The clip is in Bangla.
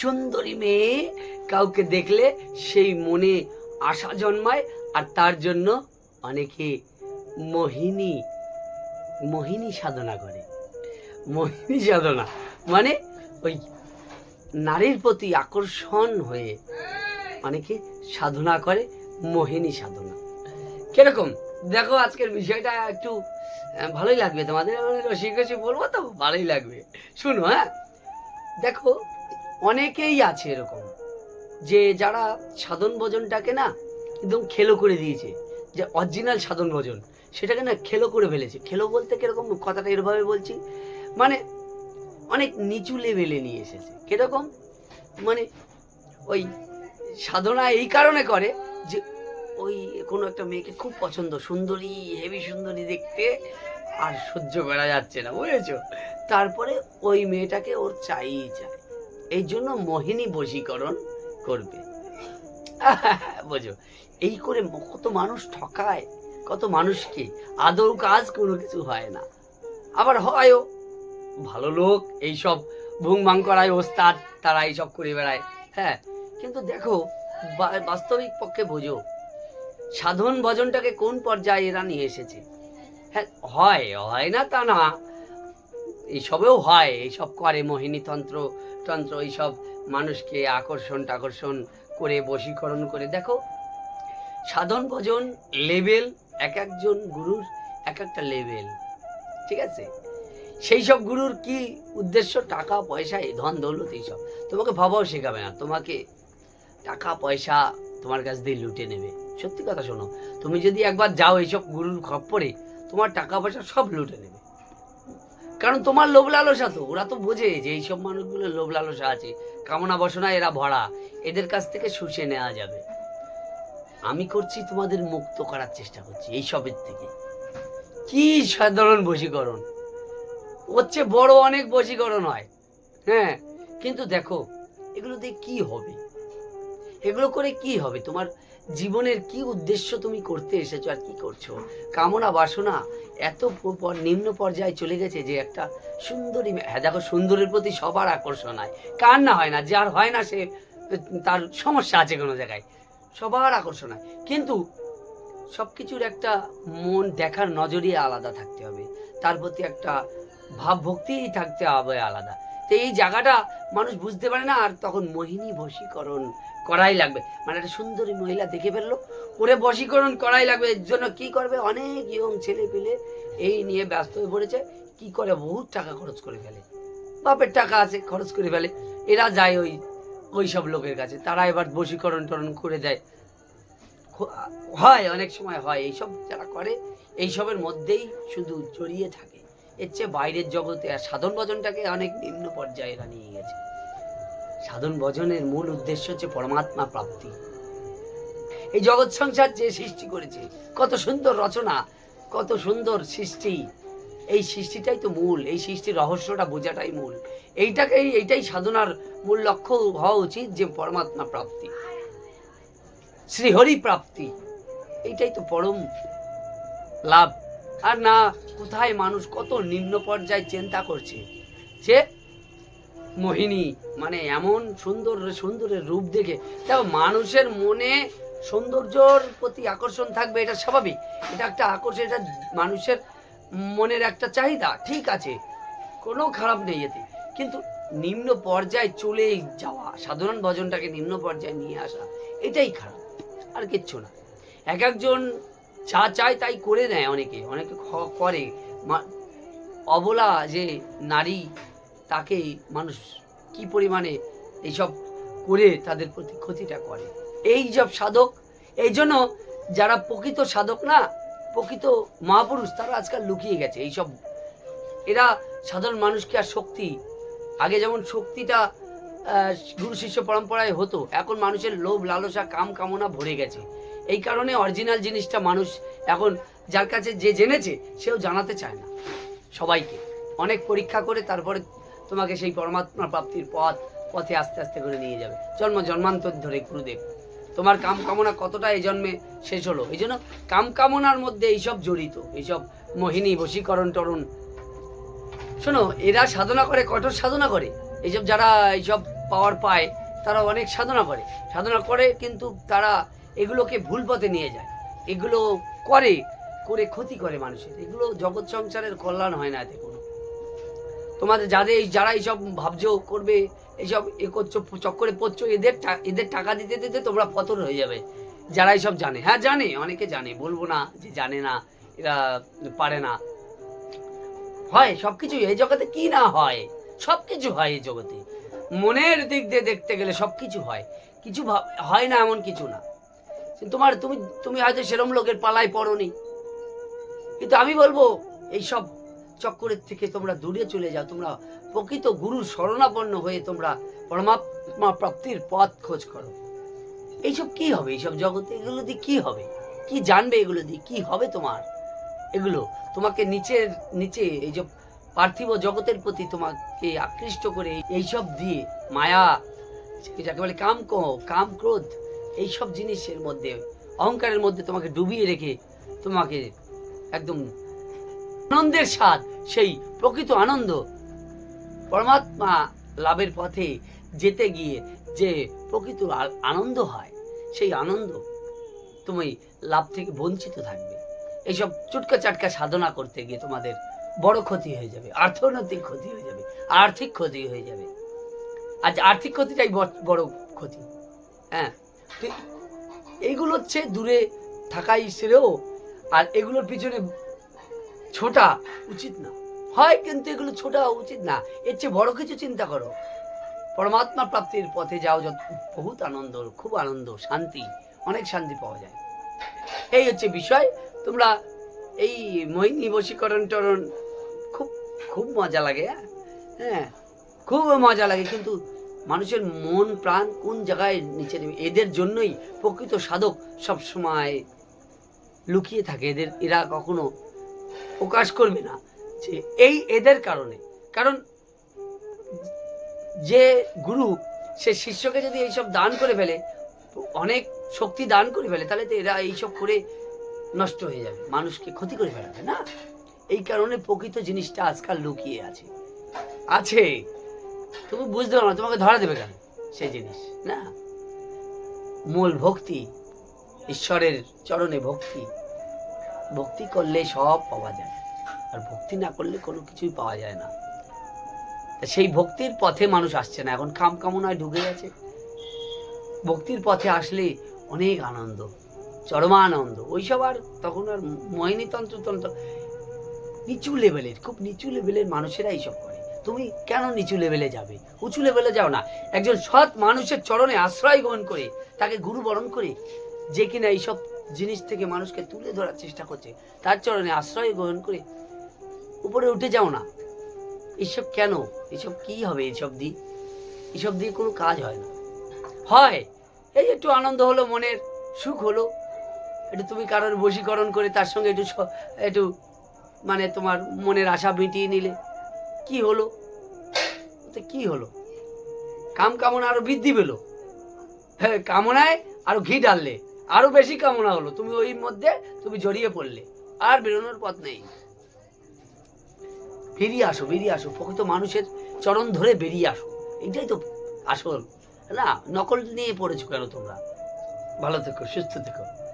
সুন্দরী মেয়ে। কাউকে দেখলে সেই মনে আশা জন্মায়, আর তার জন্য অনেকে মোহিনী মোহিনী সাধনা করে। মোহিনী সাধনা মানে ওই নারীর প্রতি আকর্ষণ হয়ে অনেকে সাধনা করে, মোহিনী সাধনা। কীরকম? দেখো আজকের বিষয়টা একটু ভালোই লাগবে তোমাদের। রসিক বলব তো, ভালোই লাগবে। শুনো হ্যাঁ? দেখো অনেকেই আছে এরকম, যে যারা সাধন ভোজনটাকে না একদম খেলো করে দিয়েছে, যে অরিজিনাল সাধন ভোজন, সেটাকে না খেলো করে ফেলেছে। খেলো বলতে কীরকম কথাটা এরভাবে বলছি? মানে অনেক নিচু লেভেলে নিয়ে এসেছে। কীরকম? মানে ওই সাধনা এই কারণে করে যে ওই কোনো একটা মেয়েকে খুব পছন্দ, সুন্দরী হেভি সুন্দরী দেখতে আর সহ্য করা যাচ্ছে না, বুঝেছ? তারপরে ওই মেয়েটাকে ওর চাইই চায় এই জন্য মোহিনী বশীকরণ করবে। বোঝো, এই করে কত মানুষ ঠকায়, কত মানুষকে আদৌ কাজ কোনো কিছু হয় না। আবার হয়ও, ভালো লোক এইসব ভুংভাং করায় ওস্তাদ, তারা এইসব করে বেড়ায় হ্যাঁ। কিন্তু দেখো বাস্তবিক পক্ষে বোঝো, সাধন ভজনটাকে কোন পর্যায়ে এরা নিয়ে এসেছে? হ্যাঁ হয় হয় না তা না। এইসবেও হয়, এইসব করে মোহিনী তন্ত্র এইসব মানুষকে আকর্ষণ, টাকর্ষণ করে, বশীকরণ করে। দেখো, সাধন, ভজন লেভেল এক একজন গুরুর এক একটা লেভেল ঠিক আছে? সেই সব গুরুর কি উদ্দেশ্য? টাকা, পয়সা ধন, দৌলত, এইসব। তোমাকে ভাবাও শেখাবে না। তোমাকে টাকা, পয়সা তোমার কাছ দিয়ে লুটে নেবে। সত্যি কথা শোনো, তুমি যদি একবার যাও এইসব গুরুর খপ্পরে, তোমার টাকা, পয়সা সব লুটে নেবে। কারণ তোমার লোভ লালসা তো, ওরা তো বোঝে যে এইসব মানুষগুলো লোভ লালসা আছে। কামনা বসনা এরা ভরা, এদের কাছ থেকে শুষে নেওয়া যাবে। আমি করছি তোমাদের মুক্ত করার চেষ্টা করছি এইসবের থেকে। কি সাধারণ বশীকরণ। হচ্ছে বড় অনেক বশীকরণ হয়। হ্যাঁ কিন্তু দেখো এগুলো দিয়ে কি হবে? এগুলো করে কি হবে? তোমার জীবনের কি উদ্দেশ্য তুমি করতে এসেছ আর কি করছ? কামনা বাসনা এত নিম্ন পর্যায়ে চলে গেছে যে একটা সুন্দরী হ্যাঁ দেখো, সুন্দরের প্রতি সবার আকর্ষণ হয়। কার না হয় না, যার হয় না সে, তার সমস্যা আছে কোনো জায়গায়। সবার আকর্ষণ হয়। কিন্তু সব কিছুর একটা মন দেখার নজরই আলাদা থাকতে হবে। তার প্রতি একটা ভাবভক্তি থাকতে হবে আলাদা। তো এই জায়গাটা মানুষ বুঝতে পারে না, আর তখন মোহিনী বশীকরণ করাই লাগবে। মানে একটা সুন্দরী মহিলা দেখে ফেলল ওরে বশীকরণ করাই লাগবে। এর জন্য কি করবে? অনেক ইয়ং ছেলে পেলে এই নিয়ে ব্যস্ত হয়ে পড়েছে। কি করে? বহুত টাকা খরচ করে ফেলে। বাপের টাকা আছে, খরচ করে ফেলে। এরা যায় ওই ওই সব লোকের কাছে। তারা এবার বশীকরণ টরণ করে দেয় হয়, অনেক সময় হয়। এইসব যারা করে, এইসবের মধ্যেই শুধু জড়িয়ে থাকে। এর চেয়ে বাইরের জগতে আর সাধন ভজনটাকে অনেক নিম্ন পর্যায়ে এরা নিয়ে গেছে। সাধন ভজনের মূল উদ্দেশ্য হচ্ছে পরমাত্মা প্রাপ্তি। এই জগৎ সংসার যে সৃষ্টি করেছে, কত সুন্দর রচনা, কত সুন্দর সৃষ্টি। এই সৃষ্টিটাই তো মূল, এই সৃষ্টির রহস্যটা বোঝাটাই মূল। এইটাকেই, এইটাই সাধনার মূল লক্ষ্য হওয়া উচিত যে পরমাত্মা প্রাপ্তি, শ্রীহরি প্রাপ্তি। এইটাই তো পরম লাভ। আর না, কোথায় মানুষ কত নিম্ন পর্যায়ে চিন্তা করছে যে, মোহিনী মানে এমন সুন্দর সুন্দরের রূপ দেখে দেখো মানুষের মনে সৌন্দর্যর প্রতি আকর্ষণ থাকবে, এটা স্বাভাবিক। এটা একটা আকর্ষণ, এটা মানুষের মনের একটা চাহিদা, ঠিক আছে। কোনো খারাপ নেই এতে। কিন্তু নিম্ন পর্যায়ে চলে যাওয়া, সাধারণ ভজনটাকে নিম্ন পর্যায়ে নিয়ে আসা, এটাই খারাপ, আর কিচ্ছু না। এক একজন যা চায় তাই করে নেয় অনেকে অনেকে করে। অবলা যে নারী, তাকে মানুষ কি পরিমাণে এইসব করে তাদের প্রতি ক্ষতিটা করে? এই সব সাধক। এই জন্য যারা প্রকৃত সাধক না, প্রকৃত মহাপুরুষ, তারা আজকাল লুকিয়ে গেছে এইসব এরা সাধারণ মানুষকে আর শক্তি। আগে যেমন শক্তিটা গুরু শিষ্য পরম্পরায় হতো, এখন মানুষের লোভ, লালসা, কাম কামনা ভরে গেছে। এই কারণে অরিজিনাল জিনিসটা মানুষ এখন যার কাছে যে জেনেছে, সেও জানাতে চায় না। সবাইকে অনেক পরীক্ষা করে তারপরে তোমাকে সেই পরমাত্মা প্রাপ্তির পথ, পথে আস্তে আস্তে করে নিয়ে যাবে। জন্ম, জন্মান্তর ধরে গুরুদেব। তোমার কাম কামনা কতটা এই জন্মে শেষ হলো? এই জন্য কাম কামনার মধ্যে এইসব জড়িত, এইসব মোহিনী, বশীকরণ টরণ শোনো, এরা সাধনা করে, কঠোর সাধনা করে। এইসব যারা এইসব পাওয়ার পায়, তারা অনেক সাধনা করে। সাধনা করে কিন্তু তারা এগুলোকে ভুল পথে নিয়ে যায়। এগুলো করে করে ক্ষতি করে মানুষের। এগুলো জগৎ সংসারের কল্যাণ হয় না এতে কোনো। তোমাদের যাদের যারা এইসব ভাবছ করবে এইসব এ করছ, চক্করে পড়ছো, এদের এদের টাকা দিতে দিতে তোমরা পতন হয়ে যাবে। যারা এইসব জানে হ্যাঁ জানে, অনেকে জানে, বলব না যে জানে না, এরা পারে না। হয় সব কিছুই এই জগতে কি না হয়? সব কিছু হয় এই জগতে। মনের দিক দিয়ে দেখতে গেলে সব কিছু হয়। কিছু হয় না এমন কিছু না। তোমার, তুমি তুমি হয়তো সেরম লোকের পালায় পড়নি। কিন্তু আমি বলব, এইসব চক্করের থেকে তোমরা দূরে চলে যাও, তোমরা প্রকৃত গুরুর শরণাপন্ন হয়ে তোমরা পরমাত্মা প্রাপ্তির পথ খোঁজ করো। এইসব কি হবে? এইসব জগতে এগুলো দিয়ে কি হবে? কি জানবে এগুলো দিয়ে? কি হবে তোমার? এগুলো তোমাকে নিচের, নিচে এই যে পার্থিব জগতের প্রতি তোমাকে আকৃষ্ট করে এইসব দিয়ে মায়া যাকে বলে কাম কাম ক্রোধ, এইসব জিনিসের মধ্যে, অহংকারের মধ্যে তোমাকে ডুবিয়ে রেখে তোমাকে একদম আনন্দের স্বাদ, সেই প্রকৃত আনন্দ। পরমাত্মা লাভের পথে যেতে গিয়ে যে প্রকৃত আনন্দ হয়, সেই আনন্দ তুমি লাভ থেকে বঞ্চিত থাকবে। এইসব চুটকা চাটকা সাধনা করতে গিয়ে তোমাদের বড় ক্ষতি হয়ে যাবে, অর্থনৈতিক ক্ষতি হয়ে যাবে, আর্থিক ক্ষতি হয়ে যাবে। আজ আর্থিক ক্ষতিটাই বড়- ক্ষতি। হ্যাঁ এইগুলো হচ্ছে দূরে থাকাই শ্রেয়, আর এগুলোর পিছনে ছোটা? উচিত না। হয় কিন্তু এগুলো ছোটা উচিত না। এর চেয়ে বড় কিছু চিন্তা করো। পরমাত্মা প্রাপ্তির পথে যাও যত বহুত আনন্দ খুব আনন্দ শান্তি অনেক শান্তি পাওয়া যায়। এই হচ্ছে বিষয়। তোমরা এই মোহিনী বশীকরণ টরণ খুব খুব মজা লাগে হ্যাঁ? হ্যাঁ খুব মজা লাগে। কিন্তু মানুষের মন প্রাণ কোন জায়গায় নিচে নেবে? এদের জন্যই প্রকৃত সাধক সব সময় লুকিয়ে থাকে। এদের এরা কখনো প্রকাশ করবে না যে এই এদের কারণে। কারণ যে গুরু, সে শিষ্যকে যদি এইসব দান করে ফেলে, অনেক শক্তি দান করে ফেলে, তাহলে তো এরা এইসব করে নষ্ট হয়ে যাবে, মানুষকে ক্ষতি করে ফেলাবে না? এই কারণে প্রকৃত জিনিসটা আজকাল লুকিয়ে আছে। আছে। তুমি বুঝতে পারো না, তোমাকে ধরা দেবে কেন সেই জিনিস, না? মূল ভক্তি, ঈশ্বরের চরণে ভক্তি। ভক্তি করলে সব পাওয়া যায়। আর ভক্তি না করলে কোনো কিছুই পাওয়া যায় না। সেই ভক্তির পথে মানুষ আসছে না। এখন কাম কামনায় ঢুকে গেছে। ভক্তির পথে আসলে অনেক আনন্দ, চরমানন্দ। ওইসব আর তখন আর মোহিনী তন্ত্র নিচু লেভেলের, খুব নিচু লেভেলের মানুষেরা এইসব করে। তুমি কেন নিচু লেভেলে যাবে? উঁচু লেভেলে যাও না। একজন সৎ মানুষের চরণে আশ্রয় গ্রহণ করে, তাকে গুরু বরণ করে, যে কিনা এইসব জিনিস থেকে মানুষকে তুলে ধরার চেষ্টা করছে। তার চরণে আশ্রয় গ্রহণ করে উপরে উঠে যাও না। এসব কেন? এসব কি হবে এসব দিয়ে? এসব দিয়ে কোনো কাজ হয় না। হয়, এই একটু আনন্দ হলো, মনের সুখ হলো। একটু তুমি কারোর বশীকরণ করে তার সঙ্গে একটু একটু মানে তোমার মনের আশা মিটিয়ে নিলে। কি হলো? তো কি হলো? কাম কামনা আরও বৃদ্ধি পেল। হ্যাঁ কামনায় আরও ঘি ডাললে আরও বেশি কামনা হলো। তুমি ওই মধ্যে তুমি জড়িয়ে পড়লে। আর বেরোনোর পথ নেই। বেরিয়ে আসো বেরিয়ে আসো। প্রকৃত মানুষের চরণ ধরে বেরিয়ে আসো। এটাই তো আসল। না, নকল নিয়ে পড়েছো কেন তোমরা? ভালো থেকো, সুস্থ থেকো।